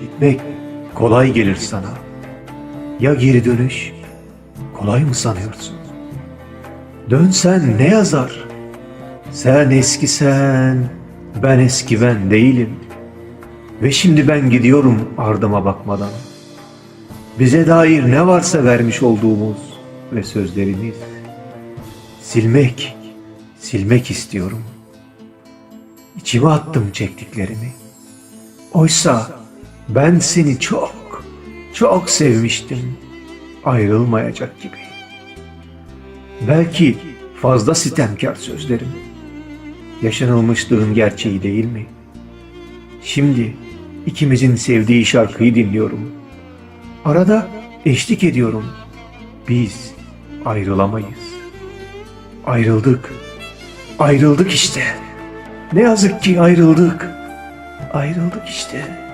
gitmek kolay gelir sana. Ya geri dönüş kolay mı sanıyorsun? Dönsen ne yazar? Sen eski sen, ben eski ben değilim. Ve şimdi ben gidiyorum ardıma bakmadan. Bize dair ne varsa vermiş olduğumuz ve sözlerimiz. Silmek, silmek istiyorum. İçime attım çektiklerimi. Oysa ben seni çok, çok sevmiştim. Ayrılmayacak gibi. Belki fazla sitemkar sözlerim. Yaşanılmışlığın gerçeği değil mi? Şimdi ikimizin sevdiği şarkıyı dinliyorum. Arada eşlik ediyorum. Biz ayrılamayız. Ayrıldık. Ayrıldık işte. Ne yazık ki ayrıldık. Ayrıldık işte.